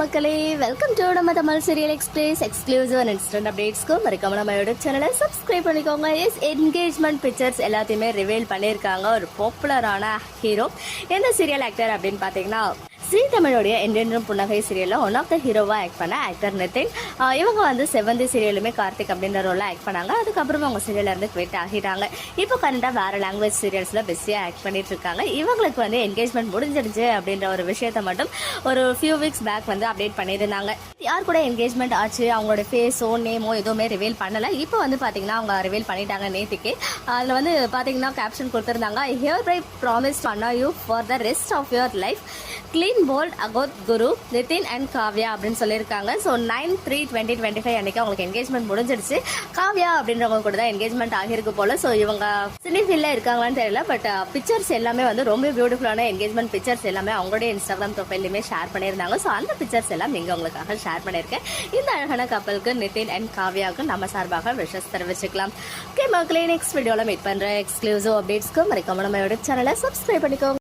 மக்களே welcome to நம்ம Tamil serial express exclusive and instant அப்டேட்ஸ்க்கு மறக்காம நம்ம யூடியூப் சேனலை சப்ஸ்கிரைப் பண்ணிக்கோங்க. எஸ் என்கேஜ்மெண்ட் பிக்சர்ஸ் எல்லாத்தையுமே ரிவீல் பண்ணியிருக்காங்க. ஒரு பாப்புலரான ஹீரோ எந்த சீரியல் ஆக்டர் அப்படின்னு பார்த்தீங்கன்னா ஸ்ரீ தமிழோடைய என்றென்றும் புன்னகை சீரியலில் ஒன் ஆஃப் த ஹீரோவாக ஆக்ட் பண்ண ஆக்டர் நிதின் இவங்க வந்து செவந்தி சீரியலுமே கார்த்திக் அப்படின்ற ரோலில் ஆக்ட் பண்ணாங்க. அதுக்கப்புறம் அவங்க சீரியலேருந்து குவிட் ஆகிட்டாங்க. இப்போ கரண்டாக வேறு லாங்குவேஜ் சீரியல்ஸில் பிஸியாக ஆக்ட் பண்ணிட்டு இருக்காங்க. இவங்களுக்கு வந்து என்கேஜ்மெண்ட் முடிஞ்சிருச்சு அப்படின்ற ஒரு விஷயத்த மட்டும் ஒரு ஃபியூ வீக்ஸ் பேக் வந்து அப்டேட் பண்ணியிருந்தாங்க. யார் கூட என்கேஜ்மெண்ட் ஆச்சு? அவங்களோட ஃபேஸோ நேமோ எதுவுமே ரிவீல் பண்ணலை. இப்போ வந்து பார்த்தீங்கன்னா அவங்க ரிவீல் பண்ணிட்டாங்க நேற்றுக்கு அதில் வந்து பார்த்தீங்கன்னா கேப்ஷன் கொடுத்துருந்தாங்க ஹியர் பை ப்ராமிஸ் பண்ணா you for the rest of your life clean bold அகோத் Guru Nitin and Kavya அப்படின்னு சொல்லியிருக்காங்க. So nine three twenty twenty five அன்றைக்கி அவங்களுக்கு என்கேஜ்மெண்ட் முடிஞ்சிடுச்சு. காவ்யா அப்படின்றவங்க கூட தான் என்கேஜ்மெண்ட் ஆகியிருக்கு போல. ஸோ இவங்க சினி ஃபீல்டில் இருக்காங்களான்னு தெரியல பட் பிக்சர்ஸ் uh, எல்லாமே வந்து ரொம்ப பியூட்டிஃபுல்லான என்கேஜ்மெண்ட் பிக்சர்ஸ் எல்லாமே அவங்களுடைய இன்ஸ்டாகிராம் ப்ரொஃபைல்லையுமே ஷேர் பண்ணியிருந்தாங்க. ஸோ அந்த பிக்சர்ஸ் எல்லாம் இங்கே உங்களுக்காக ஷேர் பண்ணியிருக்கேன். இந்த அழகான கப்பலுக்கு நிதின் அண்ட் காவ்யாவுக்கு நம்ம சார்பாக விஷஸ் தெரிவிச்சுக்கலாம். ஓகே மக்களே நெக்ஸ்ட் வீடியோவில் மீட் பண்ணுற எக்ஸ்க்ளூசிவ் அப்டேட்ஸ்க்கு மறக்காம நம்ம யூடியூப் சேனலை சப்ஸ்கிரைப் பண்ணிக்கோங்க.